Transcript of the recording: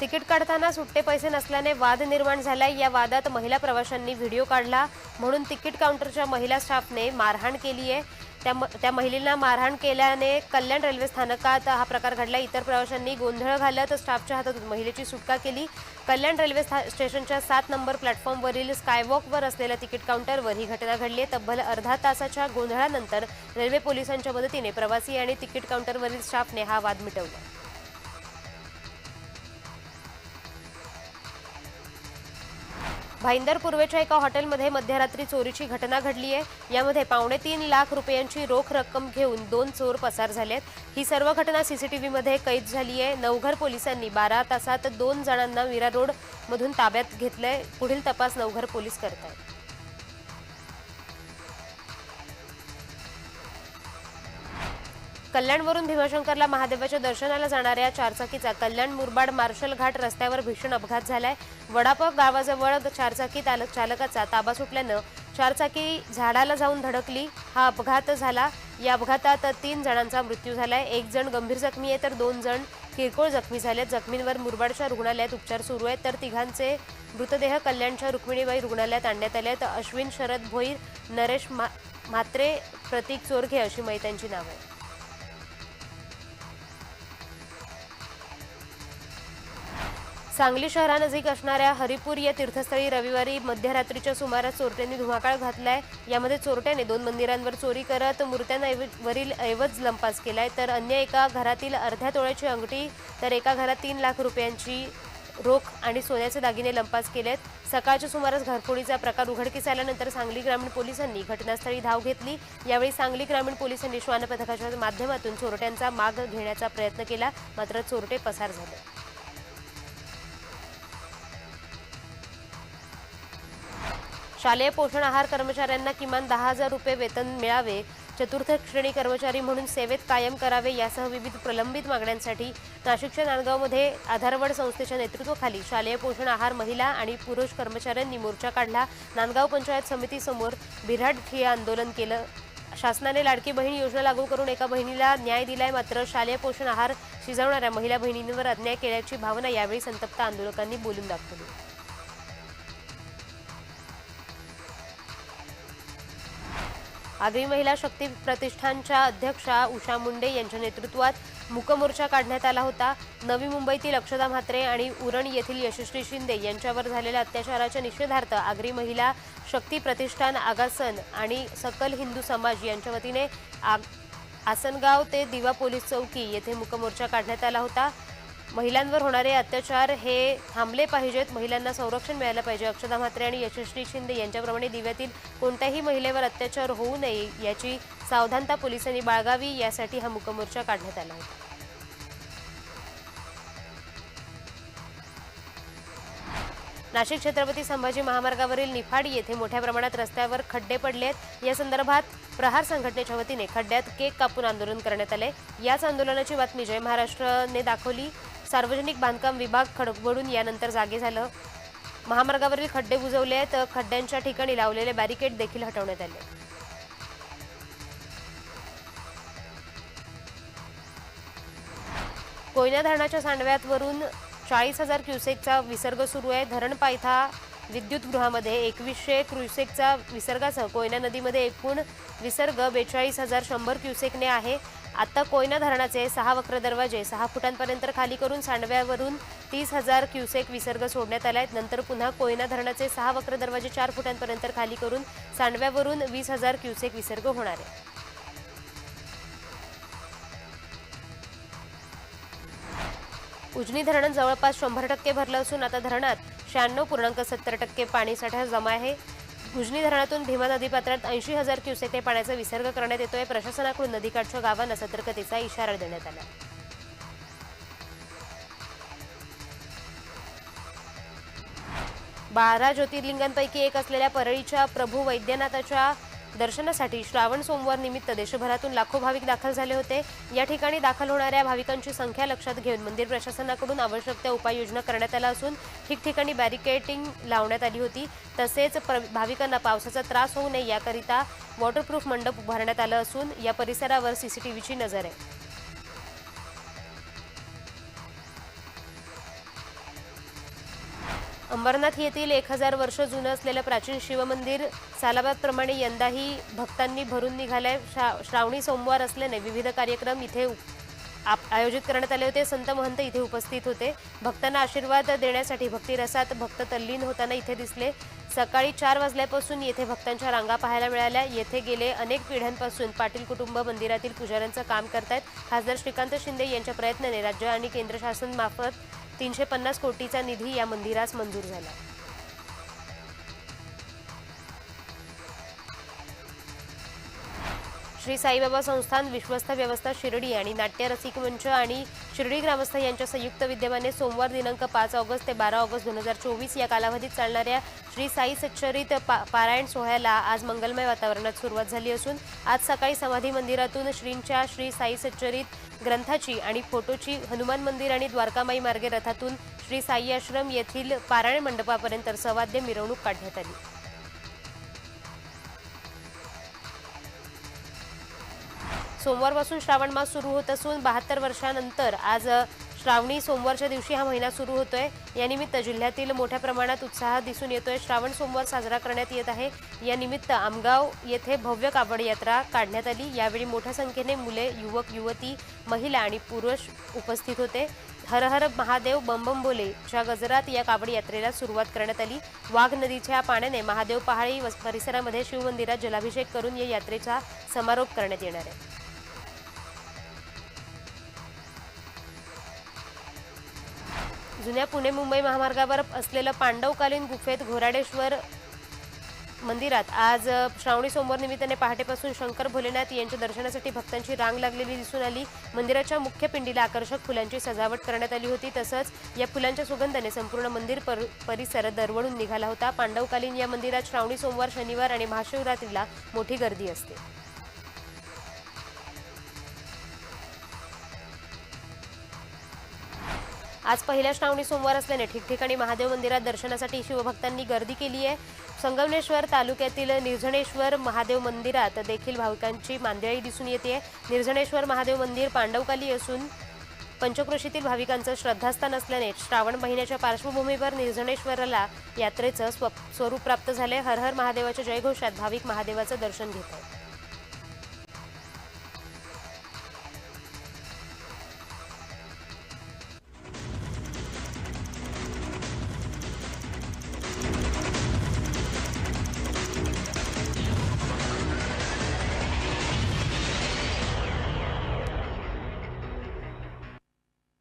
Ticket काढताना सुट्टे पैसे नसल्याने वाद निर्माण झालाय. या वादात महिला प्रवाशांनी व्हिडिओ काढला म्हणून तिकीट काउंटरच्या महिला स्टाफने मारहाण केली आहे त्या म- त्या महिलेला मारहाण केल्याने कल्याण रेल्वे स्थानकात हा प्रकार घडला इतर प्रवाशांनी गोंधळ घालत स्टाफच्या हातातून महिलेची सुटका केली. कल्याण रेल्वे स्टेशनच्या सात नंबर प्लॅटफॉर्मवरील स्कायवॉकवर असलेल्या तिकीट काउंटरवर ही घटना घडली आहे. तब्बल अर्धा तासाच्या गोंधळानंतर रेल्वे पोलिसांच्या मदतीने प्रवासी आणि तिकीट काउंटरवरील स्टाफने हा वाद मिटवला. भाईंदर पूर्वेच्या एका हॉटेलमध्ये मध्यरात्री चोरीची घटना घडली आहे. यामध्ये पावणे तीन लाख रुपयांची रोख रक्कम घेऊन दोन चोर पसार झालेत ही सर्व घटना सीसीटीव्हीमध्ये कैद झाली आहे. नवघर पोलिसांनी बारा तासात दोन जणांना विरा रोड मधून ताब्यात घेतलंय. पुढील तपास नवघर पोलीस करत आहेत कल्याणवरून भीमाशंकरला महादेवाच्या दर्शनाला जाणाऱ्या चारचाकीचा कल्याण मुरबाड मार्शल घाट रस्त्यावर भीषण अपघात झालाय. वडापाव गावाजवळ चारचाकी चालक चालकाचा ताबा सुटल्यानं चारचाकी झाडाला जाऊन धडकली. हा अपघात झाला. या अपघातात तीन जणांचा मृत्यू झालाय. एक जण गंभीर जखमी आहे तर दोन जण किरकोळ जखमी झालेत. जखमींवर मुरबाडच्या रुग्णालयात उपचार सुरू आहेत. तर तिघांचे मृतदेह कल्याणच्या रुक्मिणीबाई रुग्णालयात आणण्यात आले आहेत. अश्विन शरद भोईर नरेश मा म्हात्रे प्रतीक चोरघे अशी मैत्यांची नावं आहेत. सांगली शहरानजीक असणाऱ्या हरिपूर या तीर्थस्थळी रविवारी मध्यरात्रीच्या सुमारास चोरट्यांनी धुमाकाळ घातलाय. यामध्ये चोरट्याने दोन मंदिरांवर चोरी करत मूर्त्यांवरील ऐवज लंपास केलाय. तर अन्य एका घरातील अर्ध्या तोळ्याची अंगठी तर एका घरात तीन लाख रुपयांची रोख आणि सोन्याचे दागिने लंपास केलेत. सकाळच्या सुमारास घरफोडीचा प्रकार उघडकीस आल्यानंतर सांगली ग्रामीण पोलिसांनी घटनास्थळी धाव घेतली. यावेळी सांगली ग्रामीण पोलिसांनी श्वान पथकाच्या माध्यमातून चोरट्यांचा माग घेण्याचा प्रयत्न केला मात्र चोरटे पसार झाले. शालेय पोषण आहार कर्मचाऱ्यांना किमान दहा हजार रुपये वेतन मिळावे चतुर्थ श्रेणी कर्मचारी म्हणून सेवेत कायम करावे यासह विविध प्रलंबित मागण्यांसाठी नाशिकच्या नांदगावमध्ये आधारवड संस्थेच्या नेतृत्वाखाली शालेय पोषण आहार महिला आणि पुरुष कर्मचाऱ्यांनी मोर्चा काढला. नांदगाव पंचायत समितीसमोर बिराट ठिय्या आंदोलन केलं. शासनाने लाडकी बहीण योजना लागू करून एका बहिणीला न्याय दिलाय मात्र शालेय पोषण आहार शिजवणाऱ्या महिला बहिणींवर अन्याय केल्याची भावना यावेळी संतप्त आंदोलकांनी बोलून दाखवली. आगरी महिला शक्ती प्रतिष्ठानच्या अध्यक्षा उषा मुंडे यांच्या नेतृत्वात मुकमोर्चा काढण्यात आला होता. नवी मुंबईतील अक्षदा म्हात्रे आणि उरण येथील यशस्वी शिंदे यांच्यावर झालेल्या अत्याचाराच्या निषेधार्थ आगरी महिला शक्ती प्रतिष्ठान आगासन आणि सकल हिंदू समाज यांच्या वतीने आग आसनगाव ते दिवा पोलीस चौकी येथे मुकमोर्चा काढण्यात आला होता. महिलांवर होणारे अत्याचार हे थांबले पाहिजेत. महिलांना संरक्षण मिळालं पाहिजे. अक्षदा म्हात्रे आणि यशस्वी शिंदे यांच्याप्रमाणे दिव्यातील कोणत्याही महिलेवर अत्याचार होऊ नये याची सावधानता पोलिसांनी बाळगावी यासाठी हा मुकमोर्चा काढण्यात आला होता नाशिक छत्रपती संभाजी महामार्गावरील निफाड येथे मोठ्या प्रमाणात रस्त्यावर खड्डे पडलेत या संदर्भात प्रहार संघटनेच्या वतीने खड्ड्यात केक कापून आंदोलन करण्यात आले याच आंदोलनाची बातमी जय महाराष्ट्रने दाखवली. सार्वजनिक बांधकाम विभाग खडबडून यानंतर जागे झालं. महामार्गावरील खड्डे बुजवले आहेत. खड्ड्यांच्या ठिकाणी लावलेले बॅरिकेड देखील हटवण्यात आले. कोयना धरणाच्या सांडव्यातवरून चाळीस हजार क्युसेकचा विसर्ग सुरू आहे. धरण पायथा विद्युतगृहामध्ये एकवीसशे क्युसेकचा विसर्गासह कोयना नदीमध्ये एकूण विसर्ग बेचाळीस हजार शंभर क्युसेकने आहे. आता कोयना धरणाचे सहा वक्र दरवाजे सहा फुटांपर्यंत खाली करून सांडव्यावरून तीस हजार क्युसेक विसर्ग सोडण्यात आला आहे. नंतर पुन्हा कोयना धरणाचे सहा वक्र दरवाजे चार फुटांपर्यंत खाली करून सांडव्यावरून वीस हजार क्युसेक विसर्ग होणार आहे. उजनी धरण जवळपास शंभर टक्के भरलं असून आता धरणात शहाण्णव पूर्णांक सत्तर टक्के पाणीसाठा जमा आहे. उजनी धरणातून भीमा नदीपात्रात ऐंशी हजार क्युसेक पाण्याचा विसर्ग करण्यात येतोय. प्रशासनाकडून नदीकाठच्या गावांना सतर्कतेचा इशारा देण्यात आला. बारा ज्योतिर्लिंगांपैकी एक असलेल्या परळीच्या प्रभू वैद्यनाथाच्या दर्शनासाठी श्रावण सोमवार निमित्त देशभरातून लाखो भाविक दाखल झाले होते. या ठिकाणी दाखल होणाऱ्या भाविकांची संख्या लक्षात घेऊन मंदिर प्रशासनाकडून आवश्यक त्या उपाययोजना करण्यात आल्या असून ठिकठिकाणी बॅरिकेटिंग लावण्यात आली होती. तसेच प्र- भाविकांना पावसाचा त्रास होऊ नये याकरिता वॉटरप्रूफ मंडप उभारण्यात आलं असून या परिसरावर सीसीटीव्हीची नजर आहे. अंबरनाथ येथील एक हजार वर्ष जुनं असलेलं प्राचीन शिवमंदिर सालाबादप्रमाणे यंदाही भक्तांनी भरून निघालंय. श्रा श्रावणी सोमवार असल्याने विविध कार्यक्रम इथे आप- आयोजित करण्यात आले होते. संत महंत इथे उपस्थित होते. भक्तांना आशीर्वाद देण्यासाठी भक्तिरसात भक्त तल्लीन होताना इथे दिसले. सकाळी चार वाजल्यापासून येथे भक्तांच्या रांगा पाहायला मिळाल्या. येथे गेले अनेक पिढ्यांपासून पाटील कुटुंब मंदिरातील पुजाऱ्यांचं काम करतायत. खासदार श्रीकांत शिंदे यांच्या प्रयत्नाने राज्य आणि केंद्र शासनामार्फत तीनशे पन्नास कोटीचा निधी या मंदिरास मंजूर झाला. श्री साईबाबा संस्थान विश्वस्त व्यवस्था शिर्डी आणि नाट्य रसिक मंच आणि शिर्डी ग्रामस्थ यांच्या संयुक्त विद्यमाने सोमवार दिनांक पाच ऑगस्ट ते बारा ऑगस्ट दोन हजार चोवीस या कालावधीत चालणाऱ्या श्री साई सच्चरित पा पारायण सोहळ्याला आज मंगलमय वातावरणात सुरुवात झाली असून आज सकाळी समाधी मंदिरातून श्रींच्या श्री साई सच्चरित ग्रंथाची आणि फोटोची हनुमान मंदिर आणि द्वारकामाई मार्गे रथातून श्री साई आश्रम येथील पारायण मंडपापर्यंत सवाद्य मिरवणूक काढण्यात आली. सोमवारपासून श्रावण मास सुरू होत असून बहात्तर वर्षानंतर आज श्रावणी सोमवारच्या दिवशी हा महिना सुरू होतोय. यानिमित्त जिल्ह्यातील मोठ्या प्रमाणात उत्साह दिसून येतोय. श्रावण सोमवार साजरा करण्यात येत आहे. यानिमित्त आमगाव येथे भव्य कावड यात्रा काढण्यात आली. यावेळी मोठ्या संख्येने मुले युवक युवती महिला आणि पुरुष उपस्थित होते. हर हर महादेव बंबम बोले च्या गजरात या कावड यात्रेला सुरुवात करण्यात आली. वाघ नदीच्या पाण्याने महादेव पहाडी परिसरामध्ये शिवमंदिरात जलाभिषेक करून या यात्रेचा समारोप करण्यात येणार आहे. जुन्या पुणे मुंबई महामार्गावर असलेलं पांडवकालीन गुफेत घोराडेश्वर मंदिरात आज श्रावणी सोमवार निमित्ताने पहाटेपासून शंकर भोलेनाथ यांच्या दर्शनासाठी भक्तांची रांग लागलेली दिसून आली. मंदिराच्या मुख्य पिंडीला आकर्षक फुलांची सजावट करण्यात आली होती. तसंच या फुलांच्या सुगंधाने संपूर्ण मंदिर पर परिसर दरवळून निघाला होता. पांडवकालीन या मंदिरात श्रावणी सोमवार शनिवार आणि महाशिवरात्रीला मोठी गर्दी असते. आज पहिल्या श्रावणी सोमवार असल्याने ठिकठिकाणी महादेव मंदिरात दर्शनासाठी शिवभक्तांनी गर्दी केली आहे. संगमनेश्वर तालुक्यातील निर्झणेश्वर महादेव मंदिरात देखील भाविकांची मांदियाळी दिसून येते. निर्झणेश्वर महादेव मंदिर पांडवकाली असून पंचक्रोशीतील भाविकांचं श्रद्धास्थान असल्याने श्रावण महिन्याच्या पार्श्वभूमीवर निर्जणेश्वराला यात्रेचं स्व स्वरूप प्राप्त झाले हर हर महादेवाच्या जयघोषात भाविक महादेवाचं दर्शन घेत आहेत.